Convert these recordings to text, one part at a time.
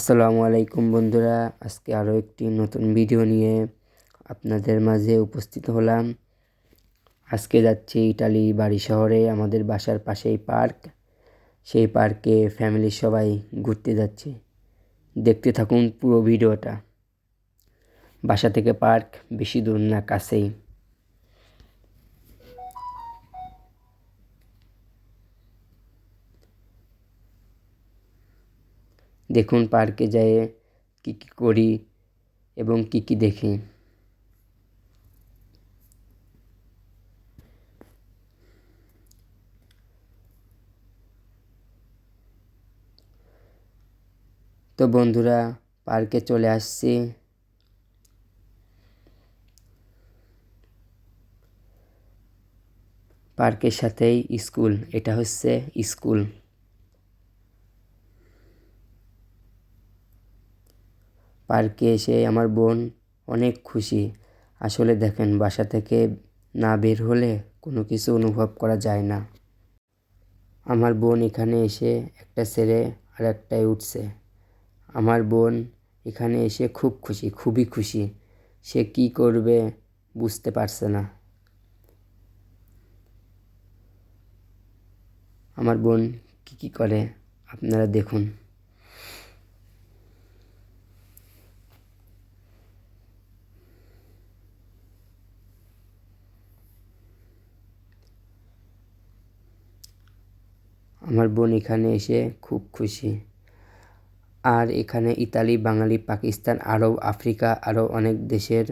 আসসালামু আলাইকুম বন্ধুরা, আজকে আরও একটি নতুন ভিডিও নিয়ে আপনাদের মাঝে উপস্থিত হলাম। আজকে যাচ্ছি ইটালি বাড়ি শহরে, আমাদের বাসার পাশেই পার্ক। সেই পার্কে ফ্যামিলির সবাই ঘুরতে যাচ্ছে। দেখতে থাকুন পুরো ভিডিওটা। বাসা থেকে পার্ক, বেশি দূর না, কাছেই। দেখুন পার্কে যেয়ে কী কী করি এবং কী কী দেখি। তো বন্ধুরা, পার্কে চলে আসছি। পার্কের সাথেই স্কুল, এটা হচ্ছে স্কুল। পার্কে এসে আমার বোন অনেক খুশি। আসলে দেখেন, বাসা থেকে না বের হলে কোনো কিছু অনুভব করা যায় না। আমার বোন এখানে এসে একটা ছেড়ে আর একটাই উঠছে। আমার বোন এখানে এসে খুব খুশি, খুবই খুশি। সে কি করবে বুঝতে পারছে না। আমার বোন কী কী করে, আপনারা দেখুন। আমার বোন এখানে এসে খুব খুশি। আর এখানে Italy, Bengali, Pakistan, Arab, Africa আরও অনেক দেশের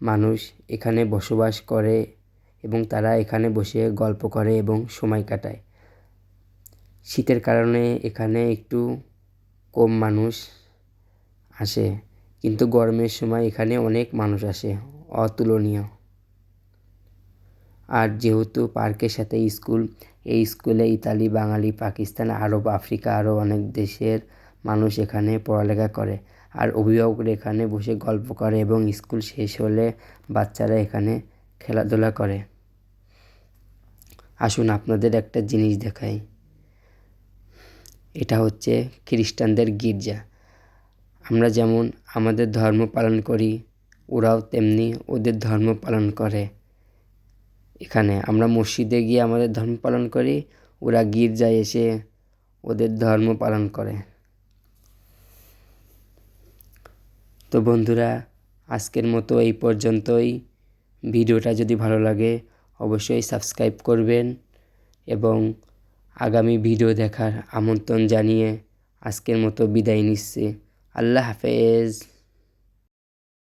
মানুষ এখানে বসবাস করে এবং তারা এখানে বসে গল্প করে এবং সময় কাটায়। শীতের কারণে এখানে একটু কম মানুষ আসে, কিন্তু গরমের সময় এখানে অনেক মানুষ আসে, অতুলনীয়। আর যেহেতু পার্কের সাথে স্কুল এই স্কুলে Italy, Bengali, Pakistan, Arab, Africa আরও অনেক দেশের মানুষ এখানে পড়ালেখা করে। আর অভিভাবকরা এখানে বসে গল্প করে এবং স্কুল শেষ হলে বাচ্চারা এখানে খেলাধুলা করে। আসুন আপনাদের একটা জিনিস দেখাই। এটা হচ্ছে খ্রিস্টানদের গির্জা। আমরা যেমন আমাদের ধর্ম পালন করি, ওরাও তেমনি ওদের ধর্ম পালন করে। এখানে আমরা মসজিদে গিয়ে আমাদের ধর্ম পালন করি, ওরা গির্জায় এসে ওদের ধর্ম পালন করে। তো বন্ধুরা, আজকের মতো এই পর্যন্তই। ভিডিওটা যদি ভালো লাগে, অবশ্যই সাবস্ক্রাইব করবেন এবং আগামী ভিডিও দেখার আমন্ত্রণ জানিয়ে আজকের মতো বিদায় নিচ্ছি। আল্লাহ হাফেজ।